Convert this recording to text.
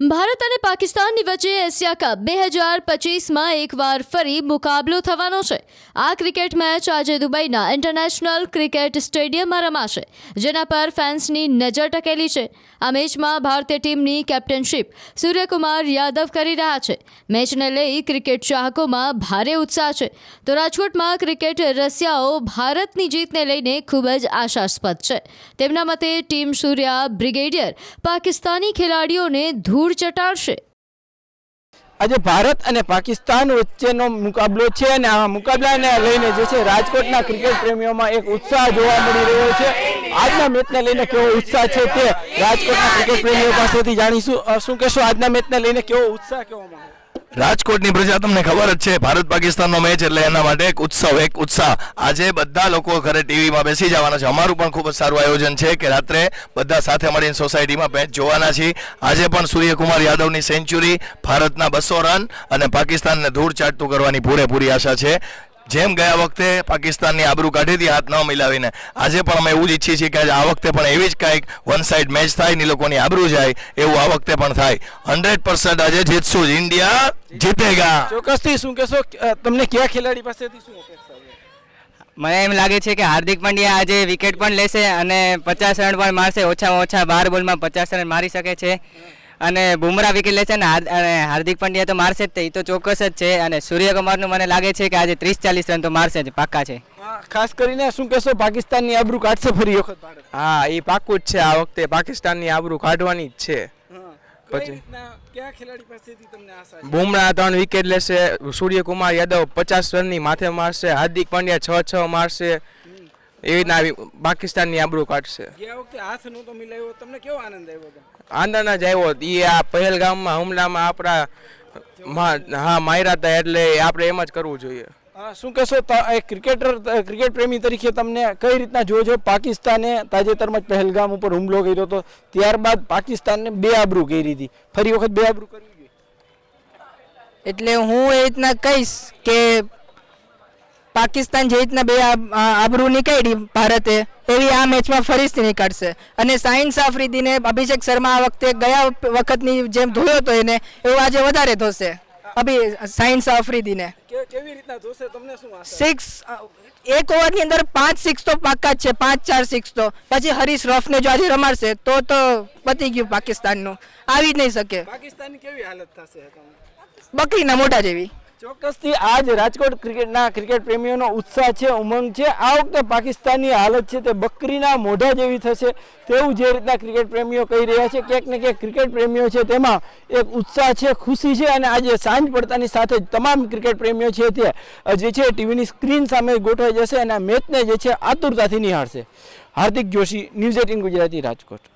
ભારત અને પાકિસ્તાનની વચ્ચે એશિયા કપ બે હજાર પચીસમાં એકવાર ફરી મુકાબલો થવાનો છે. આ ક્રિકેટ મેચ આજે દુબઈના ઇન્ટરનેશનલ ક્રિકેટ સ્ટેડિયમમાં રમાશે, જેના પર ફેન્સની નજર ટકેલી છે. આ મેચમાં ભારતીય ટીમની કેપ્ટનશીપ સૂર્યકુમાર યાદવ કરી રહ્યા છે. મેચને લઈ ક્રિકેટ ચાહકોમાં ભારે ઉત્સાહ છે. તો રાજકોટમાં ક્રિકેટ રસિયાઓ ભારતની જીતને લઈને ખૂબ જ આશાસ્પદ છે. તેમના મતે ટીમ સૂર્યા બ્રિગેડિયર પાકિસ્તાની ખેલાડીઓને ધૂળ ચટાડશે આજે ભારત અને પાકિસ્તાન વચ્ચેનો મુકાબલો છે અને આ મુકાબલાને લઈને જે છે રાજકોટના ક્રિકેટ પ્રેમીઓમાં એક ઉત્સાહ જોવા મળી રહ્યો છે. આજના મેચને લઈને કેવો ઉત્સાહ છે તે રાજકોટના ક્રિકેટ પ્રેમીઓ પાસેથી જાણીશું. શું કહેશો? આજના મેચને લઈને કેવો ઉત્સાહ કેવો માહોલ રાજકોટની પ્રજા, તમને ખબર જ છે, ભારત પાકિસ્તાનનો મેચ એટલે એના માટે એક ઉત્સવ, એક ઉત્સાહ. આજે બધા લોકો ઘરે ટીવીમાં બેસી જવાના છે. અમારું પણ ખૂબ જ સારું આયોજન છે કે રાત્રે બધા સાથે મળીને સોસાયટીમાં મેચ જોવાના છીએ. આજે પણ સૂર્યકુમાર યાદવની સેન્ચુરી ભારતના બસો રન અને પાકિસ્તાનને ધૂળ ચાટતું કરવાની પૂરેપૂરી આશા છે. જેમ ગયા વખતે પાકિસ્તાનની આબરૂ કાઢી હતી હાથ ન મિલાવીને. આજે પણ અમે એવું જ ઈચ્છીએ છીએ કે આજે આ વખતે પણ એવી જ કાંઈક વન સાઇડ મેચ થાય ને લોકોની આબરૂ જાય એવું આ વખતે પણ થાય. હંડ્રેડ પર્સન્ટ આજે જીતશું જ. ઇન્ડિયા જીતેગા. ચોક્કસથી શું કહેશો? તમને કયા ખેલાડી પાસેથી શું અપેક્ષા મને એમ લાગે છે કે હાર્દિક પંડ્યા આજે વિકેટ પણ લેશે અને પચાસ રન પણ મારશે. ઓછામાં ઓછા બાર બોલમાં પચાસ રન મારી શકે છે. અને બુમરા વિકેટ લેશે ને અને હાર્દિક પંડ્યા તો મારશે જ તે એ તો ચોક્કસ જ છે. અને સૂર્યકુમારનું મને લાગે છે કે આજે ત્રીસ ચાલીસ રન તો મારશે જ પાક્કા છે. ખાસ કરીને શું કહેશો પાકિસ્તાનની આબરૂ કાઢશે ફરી વખત હા એ પાકું જ છે આ વખતે પાકિસ્તાનની આબરૂ કાઢવાની જ છે. પછી? રીતના કયા ખેલાડી પાસેથી તમને આશા ત્રણ વિકેટ લેશે સૂર્યકુમાર યાદવ પચાસ રનની માથે મારશે હાર્દિક પંડ્યા છ છ મારશે એવી રીતના આવી પાકિસ્તાનની આબરૂ કાઢશે. ગયા વખતે હાથ નહોતો મિલાવ્યો તમને કેવો આનંદ આવ્યો હતો? આંદોલન જ આવ્યો. એ આ પહેલગામમાં હુમલામાં આપણા હા માર્યા હતા એટલે આપણે એમ જ કરવું જોઈએ. શું કહેશો ત- એક ક્રિકેટર ક્રિકેટ પ્રેમી તરીકે તમને કઈ રીતના જોવો છે પાકિસ્તાને તાજેતરમાં જ પહેલગામ ઉપર હુમલો કર્યો હતો. ત્યારબાદ પાકિસ્તાનને બે આબરૂ કરી હતી. ફરી વખત બે આબરૂ કરવી જોઈએ. એટલે હું એ રીતના કહીશ કે પાકિસ્તાન જે રીતના બે આબરૂ નીકાળી ભારતે એવી આ મેચમાં ફરીથી નીકળશે. અને સાઇન્સ આફ્રિદીને અભિષેક શર્મા આ વખતે ગયા વખતની જેમ ધોયો હતો એને એવું આજે વધારે ધોશે. અભી સાઇન્સ આફ્રિદીને. કેવી રીતના જોશે તમને શું સિક્સ એક ઓવરની અંદર પાંચ સિક્સ તો પાક્કા જ છે પાંચ ચાર સિક્સ તો. પછી હરીશ રફને જો આજે રમાડશે તો તો પતી ગયું પાકિસ્તાનનું. આવી જ નહીં શકે. પાકિસ્તાનની કેવી હાલત થશે? બકરીના મોટા જેવી. ચોક્કસથી આજ રાજકોટ ક્રિકેટના ક્રિકેટ પ્રેમીઓનો ઉત્સાહ છે, ઉમંગ છે. આ વખતે પાકિસ્તાનની હાલત છે તે બકરીના મોઢા જેવી થશે તેવું જે રીતના ક્રિકેટ પ્રેમીઓ કહી રહ્યા છે. ક્યાંક ને ક્યાંક ક્રિકેટ પ્રેમીઓ છે તેમાં એક ઉત્સાહ છે, ખુશી છે અને આજે સાંજ પડતાની સાથે જ તમામ ક્રિકેટ પ્રેમીઓ છે તે જે છે ટીવીની સ્ક્રીન સામે ગોઠવાઈ જશે અને મેચને જે છે આતુરતાથી નિહાળશે. Hardik Joshi, news eighteen Gujarati Rajkot.